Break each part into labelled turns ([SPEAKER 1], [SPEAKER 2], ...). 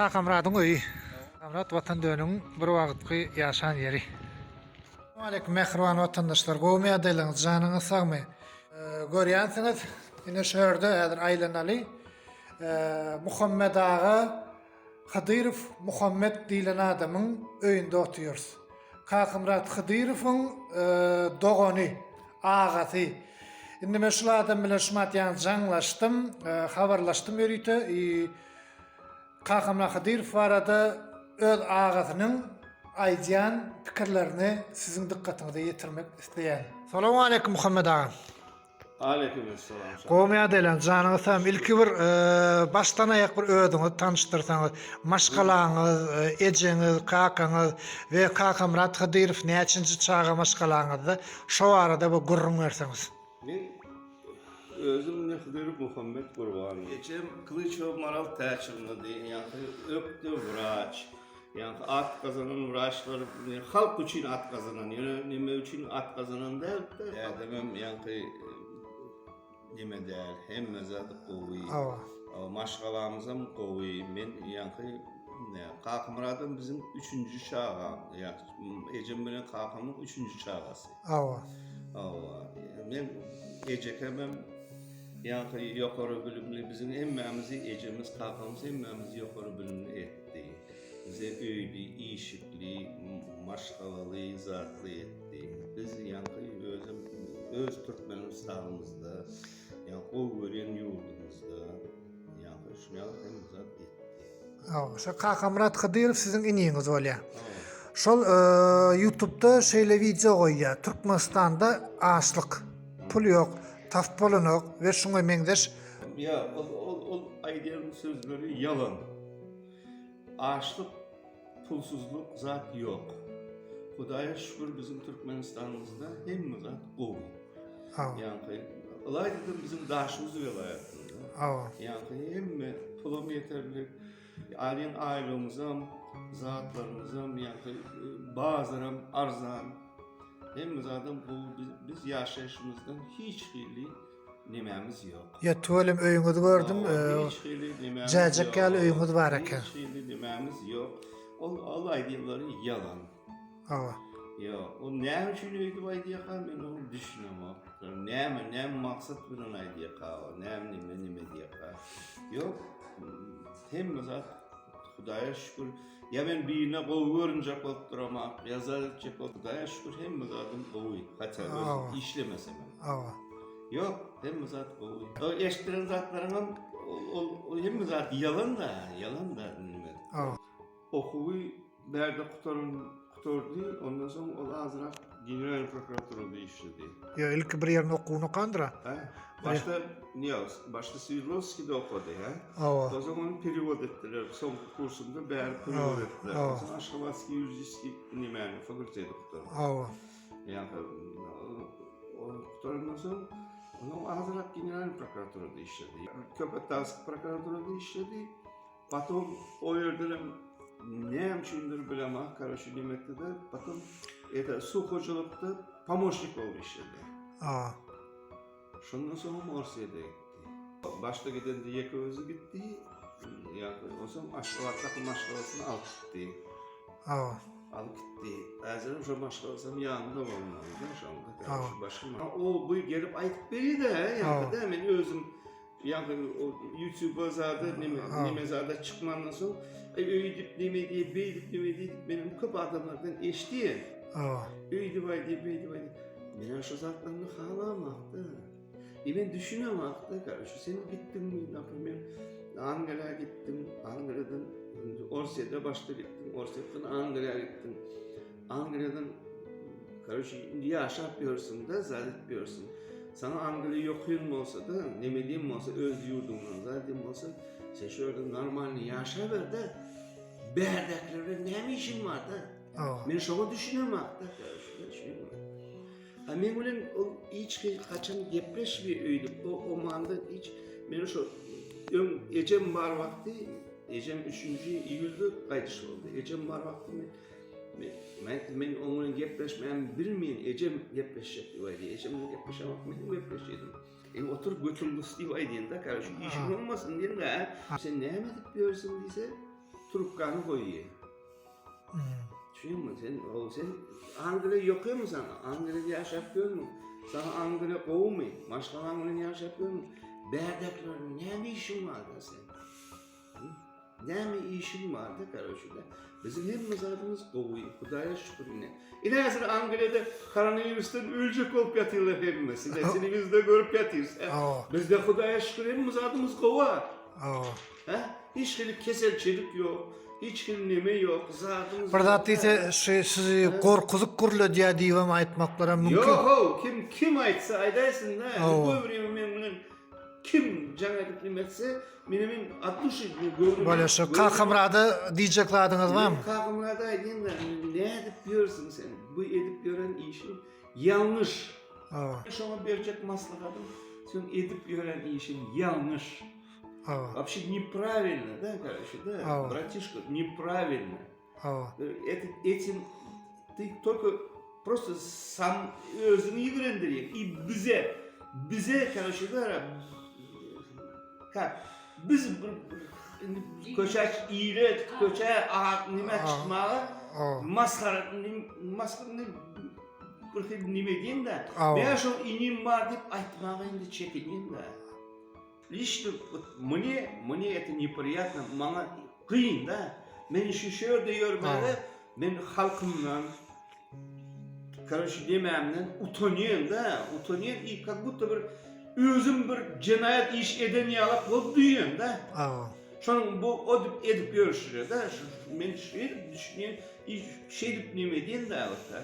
[SPEAKER 1] Kakamradın öyi. Kamrat vatan dönün bir wagtky yaşan yeri. Aleyküm mehriban vatandaşlar. Gowme adalyňyz janyňyz sagmy. Görýänsiňiz, ine şöherde häzir aýlanaly. Muhammed ağa Hıdyrov Muhammed diýilen adamyň öýünde oturýarys. Kakımrat Hıdyrowyň dogany, agasy. Indi şol adam bilen şumatýan jaňlaşdym, habarlaşdym ýerite. Kakımrat Hıdyrov barada öz agasynyň aýdýan pikirlerini siziň dikkatiňize ýetirmek isleýän. Salamu alaykum Muhammed ağa.
[SPEAKER 2] Aleykümselam.
[SPEAKER 1] Gowme adalyň janyňy sam ilki bir e, başdan aýak bir ödüňi tanıştyrsaňyz, maşgalaňyz, ejeňiz, kakaňyz we Kakamrat Hıdyrov näçinji çağa maşgalaňyzdy şo arada bu gurrun berseňiz.
[SPEAKER 2] Men özüm ne Hıdırıp Muhammed Kurbanı. Geçem Kılıçov Maral Təçimli deyin. Yani öptü vraç. Yani at kazanan vraçlar, yani halk için at kazanan, yani neme için at kazanan değil de. Ya demem yani neme değil, hem mezadı kovuy.
[SPEAKER 1] Awa.
[SPEAKER 2] Ama maşgalamızam kovuy. Men yani ne Kakımradan bizim üçüncü çağa. Yani Ecem bilen Kakımın üçüncü çağası.
[SPEAKER 1] Awa.
[SPEAKER 2] Ava. Men ecekemem yankı yukarı bölümlü bizim emmemizi ecemiz kalkamız emmemizi yukarı bölümlü etti. Bize öyle iyişikli, maşgalalı, zatlı etti. Biz yankı özüm, öz Türkmenistan'ımızda, yankı o gören yurdumuzda, yankı şuna hem zat etti.
[SPEAKER 1] Awa. Şo Kakamrat Hıdyrov siziň iniňiz bolýar.
[SPEAKER 2] Ava.
[SPEAKER 1] Şol e, YouTube'da şeýle video goýýar. Türkmenistanda açlyk, pul ýok, taf polunok we şoňa meňdeş
[SPEAKER 2] Ya ol, ol, ol Aydiyan'ın sözleri yalan. Açlık, pulsuzluk zat yok. Hudaya şükür bizim Türkmenistan'ımızda hem zat.
[SPEAKER 1] Awa.
[SPEAKER 2] Yani Alaydı'da bizim daşımız velayetinde.
[SPEAKER 1] Awa.
[SPEAKER 2] Yani hem pulum yeterli. Ailen ailemizem, zatlarımızam, yani bazılarım arzan. Hem zaten bu biz, biz yaşayışımızdan hiç hili nememiz yok.
[SPEAKER 1] Ya tuvalim öýüňizi gördüm. e,
[SPEAKER 2] Hiç hili nememiz
[SPEAKER 1] Cacık
[SPEAKER 2] yok.
[SPEAKER 1] gel öýüňiz bar eken.
[SPEAKER 2] Hiç hili nememiz yok. O Allah diyorları yalan.
[SPEAKER 1] Awa.
[SPEAKER 2] Ya o ne için öyle var diye kal ben onu düşünemem. Ne mi ne mi maksat ne mi ne mi diye kal. Yok. Hem zat Hudaya şükür. Ya ben birine kov görünce koturamak, yazar edecek Hudaya şükür hem zaten kovuy. Hatta öz işlemesem.
[SPEAKER 1] Awa.
[SPEAKER 2] Yok, hem zat kovuy. O eştiren zatlarının o, o, o hem zat yalan da, yalan da nime.
[SPEAKER 1] Awa.
[SPEAKER 2] Okuyu berde kutarın kutardı, ondan sonra o azrak genel prokuratörü işledi.
[SPEAKER 1] Ya ilk bir yerini okuwuny kandıra.
[SPEAKER 2] Ha? Başta niye? Başta Sverdlovski'de okudu ha.
[SPEAKER 1] Awa.
[SPEAKER 2] O zaman perivod ettiler. Son kursunda bär
[SPEAKER 1] Aa,
[SPEAKER 2] perivod ettiler.
[SPEAKER 1] aa.
[SPEAKER 2] O zaman Aşkabatski Yüzdiski nimeni fakültede kutardı.
[SPEAKER 1] Awa.
[SPEAKER 2] Yani o kutarından sonra onu azrak genel prokuratörü işledi. Köpetask prokuratörü işledi. Потом o yerden ne içindir bilemem karşı nimette de потом это сухожилыкта помощник oldu işledi.
[SPEAKER 1] Awa.
[SPEAKER 2] Şundan sonra Morsiye'de gitti. Başta giden de Yeka özü gitti. Yani o zaman aşkavatlak maşkavasını alıp gitti.
[SPEAKER 1] Awa.
[SPEAKER 2] Alıp gitti. Əzərim şu maşkavasının yanında olmalı. Şu anda karşı başım. O bu gelip ayıp biri de yani de ben özüm yani o YouTube'a zaten neme,
[SPEAKER 1] Aa.
[SPEAKER 2] neme zaten çıkmandan sonra öydüp neme diye beydip neme diye benim köp adamlardan eşti.
[SPEAKER 1] Awa.
[SPEAKER 2] Öyle vay diye böyle vay diye. Ben şu zatlarını halamaktı. E ben düşünemakta karşı. Senin gittin mi? Naprimер, Ankara'ya gittim. Ankara'dan Orsya'da başta gittim. Orsya'dan Ankara'ya gittim. Ankara'dan karşı yaşa yapıyorsun da zaten yapıyorsun. Sana Ankara'yı okuyun mu olsa da ne bileyim mi olsa öz yurdundan zaten olsa sen şöyle normal yaşa ver de berdeklerle ne mi işin var da?
[SPEAKER 1] Awa.
[SPEAKER 2] Men şoňa düşünemakda düşünemek. Ha men bilen o hiç kaçan gepleşmi öýdük. O o manda hiç men şu öň ecem bar wagty, ecem 3. iýulda gaýdyş boldy. Ecem bar wagty men men men oňa gepleşmem bilmeýän ecem gepleşjek diýdi. Ecem gepleşmek men gepleşedim. E otur götürdü diýip aýdýanda, karşı işin olmasın diýende, sen näme edip diýersin diýse, trubkanı koyuyor.
[SPEAKER 1] Hmm.
[SPEAKER 2] Düşünüyor musun sen? O sen Anglya yokuyor mu sana? Anglya yaşap gör mü? Sana Anglya kovmuyor. Başka Anglya yaşap gör mü? Berdekler ne mi işin var da sen? Ne mi işin var da karışıda? Bizim hepimiz adımız kovuyor. Kudaya şükür yine. İle hazır Angliya'da koronavirüsten ölecek olup yatıyorlar hepimiz. Seni biz de görüp yatıyoruz.
[SPEAKER 1] Oo.
[SPEAKER 2] Biz de Kudaya şükür hepimiz adımız kova.
[SPEAKER 1] Oo.
[SPEAKER 2] Ha? Hiç keselçilik yok. Hiç gibi neme yok. Zatımız
[SPEAKER 1] Bir
[SPEAKER 2] yok.
[SPEAKER 1] zat ise şu sizi korkuzuk kurlu diye diýmem aýtmaklara mümkin.
[SPEAKER 2] Yo ho, kim kim aytsa aydaysın da.
[SPEAKER 1] Oo.
[SPEAKER 2] Bu ömrümü men bunun kim jana diplemetse menimin 60 gördüm.
[SPEAKER 1] Böyle şu kalkamrada diýjeklädiňiz barmy?
[SPEAKER 2] Kalkamrada aydın da ne edip diyorsun sen? Bu edip gören işin yanlış.
[SPEAKER 1] Oo.
[SPEAKER 2] Şuna verecek maslahatım. Sen edip gören işin yanlış.
[SPEAKER 1] А.
[SPEAKER 2] Вообще неправильно, да, короче, да,
[SPEAKER 1] а.
[SPEAKER 2] братишка, неправильно.
[SPEAKER 1] А.
[SPEAKER 2] Это, этим ты только просто сам э, özünü yıvrendiriyor. И bize, bize, короче, да, как, biz көчәк ийлек,
[SPEAKER 1] көчә
[SPEAKER 2] нимә
[SPEAKER 1] чыкмагы,
[SPEAKER 2] маскар, маскар, bir xil не deyim да
[SPEAKER 1] а.
[SPEAKER 2] и не иним бар деп айтмагы инде чекинем да Лично вот мне, мне это неприятно, мана қиын да. Мен еще şöyle görmeli, ben halkımdan, короче dememden utanıyorum da, utanıyorum и как будто bir özüm bir cinayet iş eden yalak olup duyuyorum da.
[SPEAKER 1] Oo.
[SPEAKER 2] Şunun bu o dip edip görüşüyor da, şu- men şey düşünüyorum, hiç şey dip neme deyin da ortada.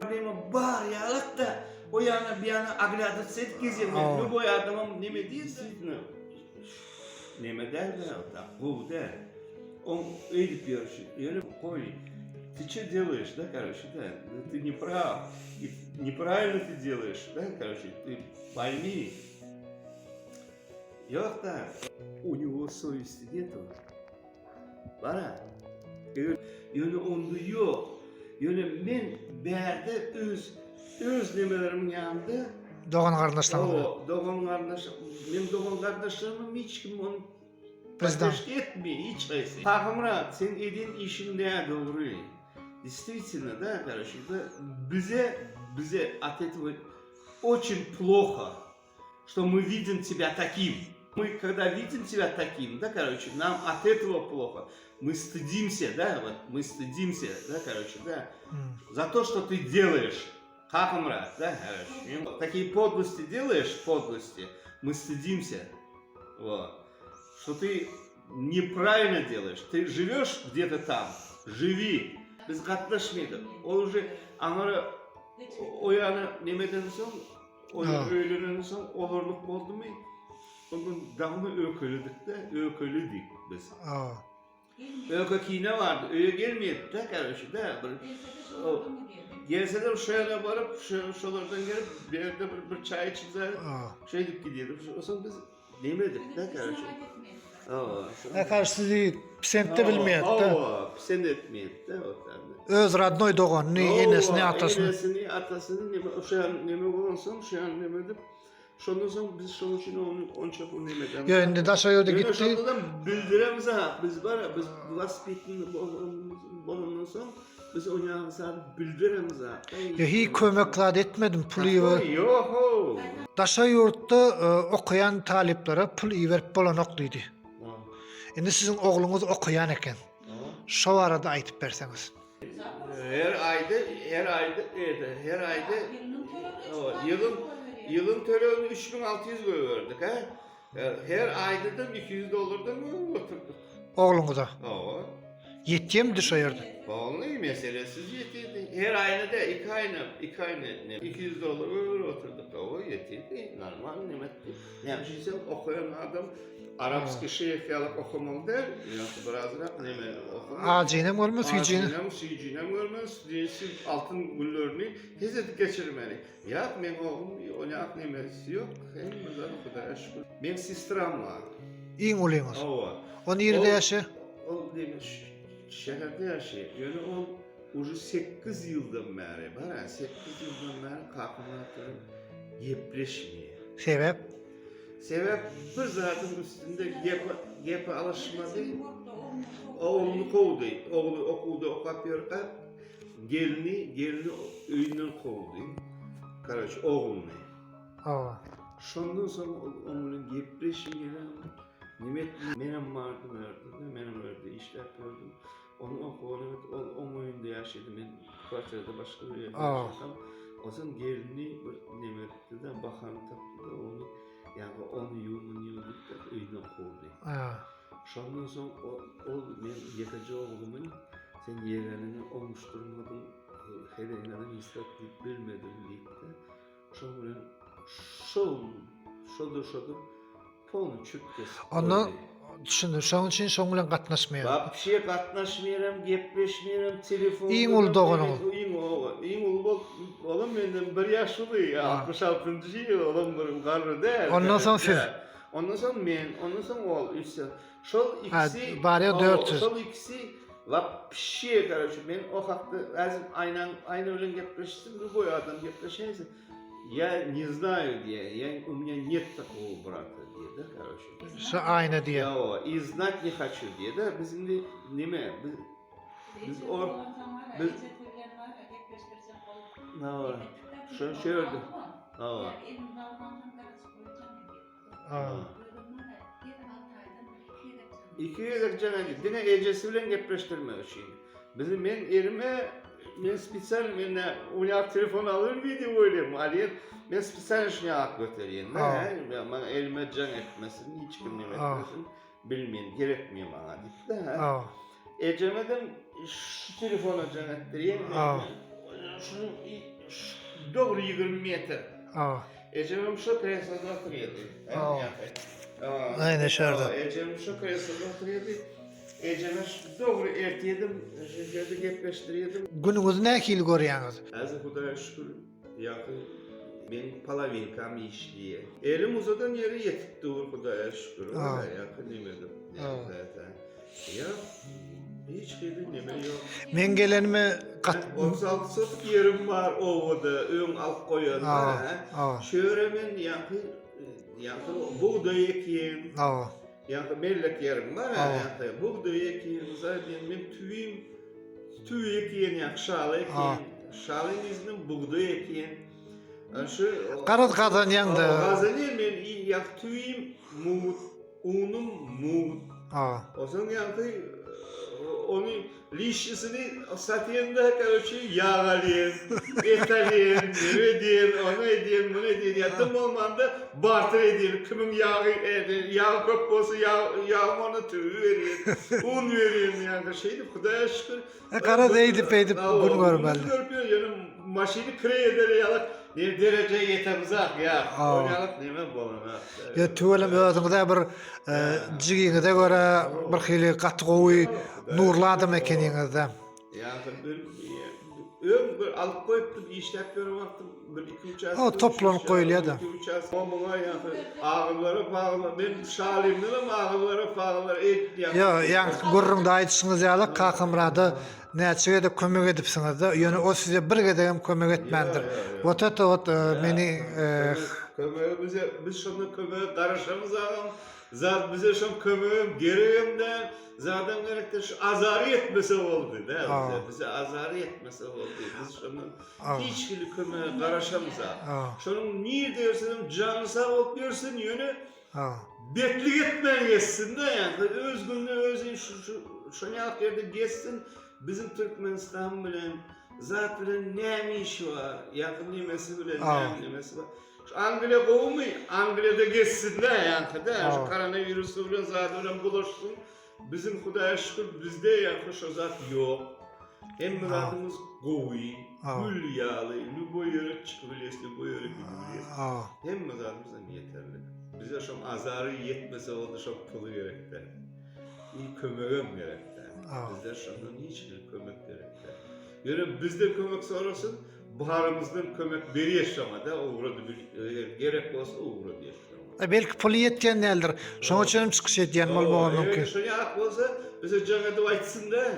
[SPEAKER 2] Problemi var yalak da, o yana bir yana оглядываться, это кезең. Любой адамым не действительно неме дәрді, да. Он иди едет Я говорю, Коли, ты что делаешь, да, короче, да, ты не прав, и неправильно ты делаешь, да, короче, ты пойми. Йохта, у него совести нету. Бара. И он, он, он, он, он,
[SPEAKER 1] он, он,
[SPEAKER 2] өз немерем жанымды доған қарындаштан доған қарындашым мен доған
[SPEAKER 1] қарындашымым
[SPEAKER 2] ешкім оны поддержка етмей ешқайсы тағымрат сен еден ішінде добрый действительно да короче да бізе бізе от этого очень плохо что мы видим тебя таким. Мы когда видим тебя таким, да, короче, нам от этого плохо. Мы стыдимся, да, вот мы стыдимся, да, короче, да,
[SPEAKER 1] mm.
[SPEAKER 2] за то, что ты делаешь. Как умрать, да? Такие подлости делаешь, подлости, мы стыдимся. Вот. Что ты неправильно делаешь. Ты живешь где-то там, живи. без қатынашмайды. Он уже анара ояны немеден
[SPEAKER 1] соң,
[SPEAKER 2] ойлерінен соң оларлық болды ма? Оның дағыны өкілідік те, өкілі дейік
[SPEAKER 1] біз.
[SPEAKER 2] Өкі киіне барды, өйе келмейді да, короче, да, бір gelseler şöyle varıp şu, şuralardan gelip bir yerde bir, bir çay içinde
[SPEAKER 1] Oo.
[SPEAKER 2] şey dip gidiyorduk. O zaman biz demedik de
[SPEAKER 1] Ne karşı bilmeýär da.
[SPEAKER 2] Aa, sen de etmeyip de o tabi.
[SPEAKER 1] Öz radnoy doğan, ni enesini atasını.
[SPEAKER 2] Enesini, atasını, şu an neme olansam, şu an neme deyip, şondan sonra biz şunun için onu, onça bu nemeden.
[SPEAKER 1] Yo indi daşa
[SPEAKER 2] Yani
[SPEAKER 1] gitdi.
[SPEAKER 2] şondan bildiremiz ha, biz var ya, biz vaspitini bolundan sonra, biz onu yanımıza bildiremiz ha.
[SPEAKER 1] Yo hi kömeklad etmedim pul iýer.
[SPEAKER 2] Yoho.
[SPEAKER 1] Daşa ýurtda e, okuyan taliplere pul iýerip bolanok diýdi. Indi sizin oğlunuz okuyan eken. Şo arada aýtyp berseňiz.
[SPEAKER 2] Her ayda, her ayda, evet, her ayda yılın yılın töreni 3600 verdik ha. Her ayda da 200 dolardan mı oturduk?
[SPEAKER 1] Oğlunuza.
[SPEAKER 2] O,
[SPEAKER 1] Yetýem düşe ýerde.
[SPEAKER 2] vallahi meselesiz yetirdi. Her ayda da iki ayna, iki ayna, ne, 200 dolar öyle oturduk. O yetirdi, normal nimetti. Yani sen okuyan adam Arapski şeyhyalık okumalı der, yok biraz da neme okumalı.
[SPEAKER 1] Acinem bolmaz hicine.
[SPEAKER 2] Acinem, sicinem görmez, değilsin altın güllerini edip geçirmeli. Ya men oğlum onu aknemesi yok, hem güzel Kudaya şükür. Men sistram var.
[SPEAKER 1] İň ulyňyz.
[SPEAKER 2] Ova.
[SPEAKER 1] Onu ýerde
[SPEAKER 2] O-
[SPEAKER 1] ýaşa.
[SPEAKER 2] O demiş, şehirde yaşıyor. Yani o уже 8 yıldan beri, bana 8 yıldan beri kalkınatlarım yepleşmiyor.
[SPEAKER 1] Sebep?
[SPEAKER 2] Sebep bir zatın üstünde yep, yep alışmadı. oğlunu kovdu. Oğlu okulda okap yorka gelini gelini öýünden kovdu. Karaç oğlunu.
[SPEAKER 1] Awa.
[SPEAKER 2] Şondan sonra onun gepleşmeyelim. Nimet menem vardı nerede? Menem ördü işler gördüm. Onu okuyorum. O, o oyunda yaşadım. Ben kvarterde başka bir yerde
[SPEAKER 1] Aa.
[SPEAKER 2] yaşasam. O zaman gelini nimetti de bakan taptı da onu yani onu yılın yıldık da öyle kovdu.
[SPEAKER 1] Awa.
[SPEAKER 2] Şondan sonra o, o men yekancı oğlumun sen yeğenini olmuşturmadın. Hele inadan istat bilmedim deyip de şonun şol şodur şodur ponu çükkes.
[SPEAKER 1] Onu düşündüm. Şoň üçin şoň bilen gatnaşmaýar.
[SPEAKER 2] Bap bir şey katnaşmayarım, gepleşmeyerim, telefon.
[SPEAKER 1] İň ul doğunuň.
[SPEAKER 2] İň ul, iň ul bol, oğlum menden bir yaşlı ya,
[SPEAKER 1] Ha.
[SPEAKER 2] 66. yıl oğlum bir garı değil.
[SPEAKER 1] Ondan sonra siz.
[SPEAKER 2] Ondan sonra men, ondan sonra ol, üç yıl. Şol
[SPEAKER 1] Ha,
[SPEAKER 2] ikisi,
[SPEAKER 1] bari
[SPEAKER 2] o-
[SPEAKER 1] dört yüz.
[SPEAKER 2] Şol ikisi, vap bir şey kardeşim, men o hakta, azim aynen, aynı öyle gepleştim, bu boy adam gepleşense, я не знаю diye, я, у меня нет такого брата diye de kardeşim.
[SPEAKER 1] Şu aynı diýe.
[SPEAKER 2] Ya o, и знать не хочу diye de bizim de neme, biz, biz or, biz, ne var, şu şey ördü, ne var,
[SPEAKER 1] Awa.
[SPEAKER 2] iki yıllık cana git, dine ecesi bilen gepleştirme o şeyi. Bizim men erime, men ne, unyar telefon alır mıydı öyle Aliye, men spesial şunu ak götüreyim, ne, ama elime can etmesin, hiç kim ne
[SPEAKER 1] Aa.
[SPEAKER 2] etmesin, bilmeyin, gerekmiyor bana, deyip de, ha.
[SPEAKER 1] Awa.
[SPEAKER 2] Ecemeden şu telefonu can ettireyim, şunu, şu- doğru 20 metre.
[SPEAKER 1] Awa.
[SPEAKER 2] Ecemem şu kresoda oturuyordu.
[SPEAKER 1] Şöyle.
[SPEAKER 2] aa, Ecemem şu kresoda oturuyordu. Ecemem şu doğru ertiydim, şöyle gepleştiriyordum.
[SPEAKER 1] Günüňizi näkili görýäňiz?
[SPEAKER 2] Azı Hudaya şükür, yakın ben palavinkam işliye. Elim uzadan yere yetip dur Hudaya şükür. Yakın demedim. Ya hiç neme yok.
[SPEAKER 1] Men gelenimi gat...
[SPEAKER 2] 36 sotuk yerim var ovada, ön alt koyan.
[SPEAKER 1] Aa,
[SPEAKER 2] ha.
[SPEAKER 1] aa.
[SPEAKER 2] Şöremen yakı, yakı buğday ekiyim,
[SPEAKER 1] Awa.
[SPEAKER 2] yakı mellek yerim var.
[SPEAKER 1] Aa.
[SPEAKER 2] ha, Yakı buğday ekiyim, zaten ben tüyüm, tüy ekiyim, yakı şal
[SPEAKER 1] Aa.
[SPEAKER 2] ekiyim. Şalın izinin buğday ekiyim. Ha, Şu,
[SPEAKER 1] Garad gadan ýaňdy.
[SPEAKER 2] Gazanı men iyi yak tüyüm mut, unum mut.
[SPEAKER 1] Awa.
[SPEAKER 2] O zaman yakı onu lişisini satayında karşı yağalayan, etalayan, ne diyen, onu ediyen, bunu ediyen, yatım olmanda barter ediyen, kimin yağı ediyen, yağ köp olsa yağ, yağ onu tüyü veriyen, un veriyen yani şeydi, Kudaya şükür.
[SPEAKER 1] Kara değdi peydi bunu görmeli.
[SPEAKER 2] bunu görmüyor, yani maşini kire eder yalak, ne derece yetemizak ya,
[SPEAKER 1] Aa.
[SPEAKER 2] o yalak neme bolana.
[SPEAKER 1] Ya tüwelim özüňizde bir e, jigiňize göre bir hili gaty gowy nurladym ekeniňizde.
[SPEAKER 2] Yani bir ön bir alıp koyup bir işlep görüp baktım bir iki üç as.
[SPEAKER 1] O toplanıp koyuluyor da.
[SPEAKER 2] İki üç. O bana yani ağırları bağlı. Ben şalimden ama ağırları bağlı. Et yani.
[SPEAKER 1] Ya ýa gurrunda aýtsyňyz ýaly kakymrady näçige de kömek edipsiňiz de ýöne o size bir gedem kömek etmendir.
[SPEAKER 2] Ya.
[SPEAKER 1] Wota tot meni
[SPEAKER 2] Kömeği bize biz şunu kömeğe karışamız ağam. Zat bize şu kömeğim gereğim de zaten gerektir şu azarı etmese oldu da bize, bize azarı etmese oldu. Biz şunu
[SPEAKER 1] Aa.
[SPEAKER 2] hiç kili kömeğe karışamız ağam. Şunun niye dersin canı sağ olup yersin yönü betlik etmen geçsin de yani özgünlüğü özün şu şu şu yerde geçsin bizim Türkmenistan bilen zat bilen ne işi var yakın nimesi bilen ne nimesi var şu Anglya kovmu Angliya'da geçsin de yani de
[SPEAKER 1] Aa.
[SPEAKER 2] şu koronavirüsü bilen zat bilen bulaşsın bizim Hudaya şükür bizde yakın şu zat yok hem muradımız
[SPEAKER 1] Aa.
[SPEAKER 2] gül yağlı, lübo yere çıkabiliyorsun, lübo yere gidebiliyorsun.
[SPEAKER 1] Ha.
[SPEAKER 2] Hem mezarımızdan yeterli. Bize şu azarı yetmese oldu çok pulu gerekti. İyi kömeğim gerekti. Şundan hiç bir kömek gerekti. Yani bizde kömek sorasın, baharımızdan kömek beri yaşamada uğradı bir eğer gerek olsa uğradı yaşamada.
[SPEAKER 1] E, belki puli yetken neldir. Şoň üçin çıkış etýän bolmagy mümkin.
[SPEAKER 2] şu yak olsa bize cana da açsın da.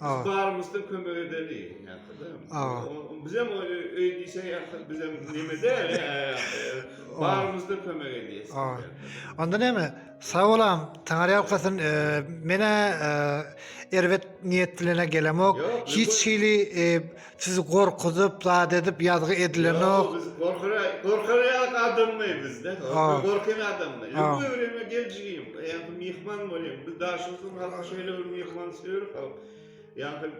[SPEAKER 2] Biz baharımızdan kömek edeli. Mi? Bize mi öyle öyleyse yakın bize nime de baharımızdan kömek ediyorsun.
[SPEAKER 1] Aa. Onda näme? Sağ olam, Taňary alkasyn, e, mene e, erwet niyetlerine gelemok.
[SPEAKER 2] Yok,
[SPEAKER 1] Hiç
[SPEAKER 2] bu-
[SPEAKER 1] şeýli e, sizi gorkuzyp, zat edip ýazgy edilenok.
[SPEAKER 2] Biz korkara, korkarayak adam mı bizde?
[SPEAKER 1] Ha.
[SPEAKER 2] Korkan adam mı?
[SPEAKER 1] Ha.
[SPEAKER 2] Bu övreme geleceğim. Yani mihman olayım. Biz şolsun halka şöyle bir mihman sürüyor. Yani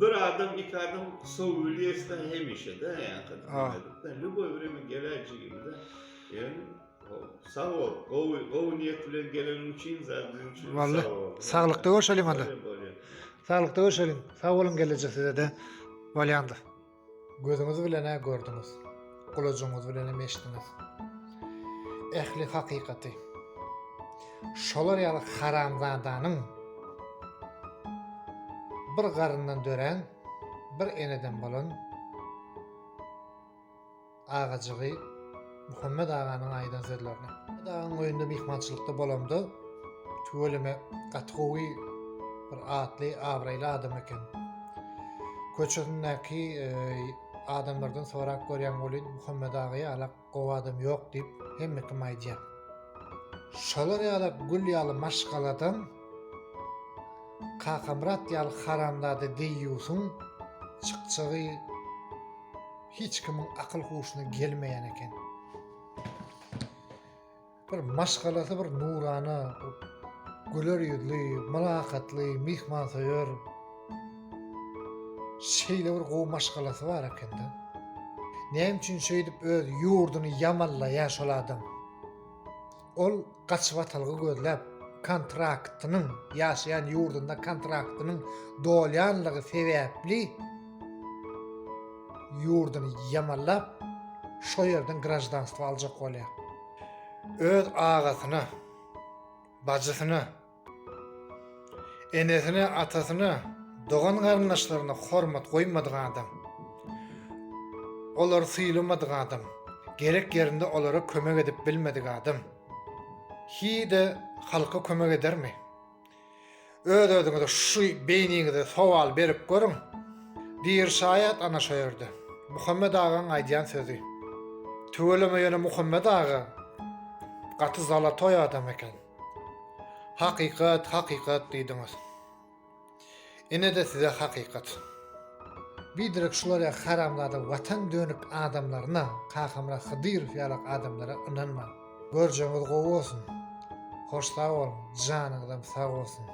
[SPEAKER 2] bir adam, iki adam soğuliyeste hemişe de yani.
[SPEAKER 1] Ha.
[SPEAKER 2] Yani bu övreme geleceğim de. Yani sağ ol. O, o niyet bilen gelen için zaten için
[SPEAKER 1] Vallahi,
[SPEAKER 2] sağ ol.
[SPEAKER 1] sağlıkta görüşelim hadi. Sağlıkta görüşelim. Sağ olun gelecek size de. Valyandı. Gözünüz bile ne gördünüz? Kulucunuz bile ne eşitdiniz? Ehli hakikati. Şolar yalı haramzadanın bir garından dören, bir eneden bolan ağacığı Muhammed Ağa'nın aydan. Muhammed Ağa'nın oyunda mihmançılıkta bolamdı. Tüveleme katkovi bir atly, abraylı adam eken. Köçündäki e, adamlardan sorak görýän bolyn Muhammed Aga'ya alak gow adam ýok diýip hemme kim aýdýar. Şolar ýaly gül ýaly maşgaladan Kakamrat ýaly haramlady diýýusun çykçygy hiç kimin akıl huşuna gelmeýän eken. Bir maşgalası bir nurana, güler yüzlü, malakatlı, mihman sayıyor. Şeyle bir gow maşgalası var ekende. Näme üçin şeýdip öz ýurduny yamalla ýaşal adam. Ol gaçwatalgy gözläp kontraktynyň ýaşaýan ýurdunda kontraktynyň dolýanlygy sebäpli ýurduny yamallap şo ýerden grajdanstva aljak bolýar. Öz agasyna, bacısyna, enesine, atasına, doğan garnaşlarına hormat koymadığı adam. Olar sıyılmadığı adam. Gerek yerinde olara kömek edip bilmediği adam. Hi de halka kömek eder mi? Öd ödüňizde şu beyniňizde sowal berip görün. Bir şayat ana şoýardy. Muhammed Ağa'nın aýdýan sözü. Tüweleme ýene Muhammed Ağa gaty zalatoy adam eken. Hakikat, hakikat diýdiňiz. Ine de size hakikat. Bir direk şular ya haramlarda vatan dönük adamlarına, kakamra Hıdır fiyalak adamlara inanma. Göreceğiniz gow olsun. Hoş sağ olun, canınızdan sağ olsun.